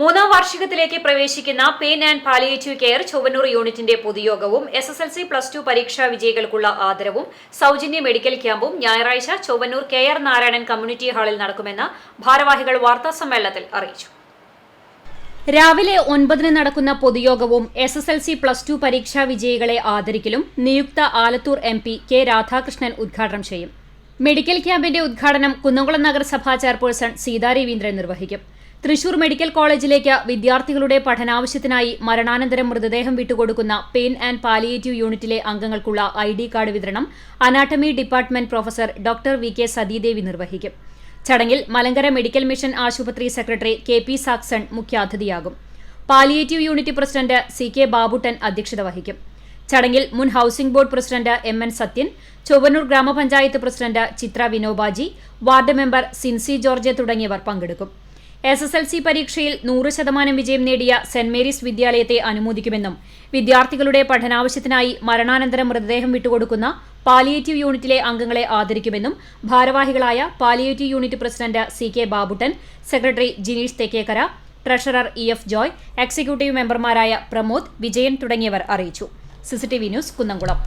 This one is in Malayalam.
മൂന്നാം വാർഷികത്തിലേക്ക് പ്രവേശിക്കുന്ന pain and palliative care Chovvannur യൂണിറ്റിന്റെ പൊതുയോഗവും S S L C plus two പരീക്ഷാ വിജയികൾക്കുള്ള ആദരവും സൗജന്യ മെഡിക്കൽ ക്യാമ്പും ഞായറാഴ്ച Chovvannur K R Narayanan community ഹാളിൽ നടക്കുമെന്ന് ഭാരവാഹികൾ വാർത്താ സമ്മേളനത്തിൽ അറിയിച്ചു. രാവിലെ ഒൻപതിന് നടക്കുന്ന പൊതുയോഗവും S S L C plus two പരീക്ഷാ വിജയികളെ ആദരിക്കലും നിയുക്ത Alathur M P K Radhakrishnan ഉദ്ഘാടനം ചെയ്യും. മെഡിക്കൽ ക്യാമ്പിന്റെ ഉദ്ഘാടനം കുന്നംകുളം നഗരസഭാ ചെയർപേഴ്സൺ സീതാ രവീന്ദ്രൻ നിർവഹിക്കും. തൃശൂർ മെഡിക്കൽ കോളേജിലേക്ക് വിദ്യാർത്ഥികളുടെ പഠനാവശ്യത്തിനായി മരണാനന്തരം മൃതദേഹം വിട്ടുകൊടുക്കുന്ന പെയിൻ ആൻഡ് പാലിയേറ്റീവ് യൂണിറ്റിലെ അംഗങ്ങൾക്കുള്ള ഐ ഡി കാർഡ് വിതരണം anatomy department professor doctor V K Sathidevi നിർവഹിക്കും. ചടങ്ങിൽ മലങ്കര മെഡിക്കൽ മിഷൻ ആശുപത്രി സെക്രട്ടറി കെ പി സാക്സൺ മുഖ്യാതിഥിയാകും. Palliative unit president C K Babuttan അധ്യക്ഷത വഹിക്കും. ചടങ്ങിൽ മുൻ housing board president M N Sathyan Chowwannur ഗ്രാമപഞ്ചായത്ത് president Chitra Vinobaji ward member Sincy George തുടങ്ങിയവർ പങ്കെടുക്കും. എസ് എസ് എൽ സി പരീക്ഷയിൽ നൂറ് ശതമാനം വിജയം നേടിയ സെന്റ് മേരീസ് വിദ്യാലയത്തെ അനുമോദിക്കുമെന്നും വിദ്യാർത്ഥികളുടെ പഠനാവശ്യത്തിനായി മരണാനന്തരം മൃതദേഹം വിട്ടുകൊടുക്കുന്ന പാലിയേറ്റീവ് യൂണിറ്റിലെ അംഗങ്ങളെ ആദരിക്കുമെന്നും ഭാരവാഹികളായ palliative unit president C K Babuttan secretary Jineesh Thekkekara treasurer E F Joy executive മെമ്പർമാരായ പ്രമോദ് വിജയൻ തുടങ്ങിയവർ അറിയിച്ചു. CCTV news Kunnamkulam.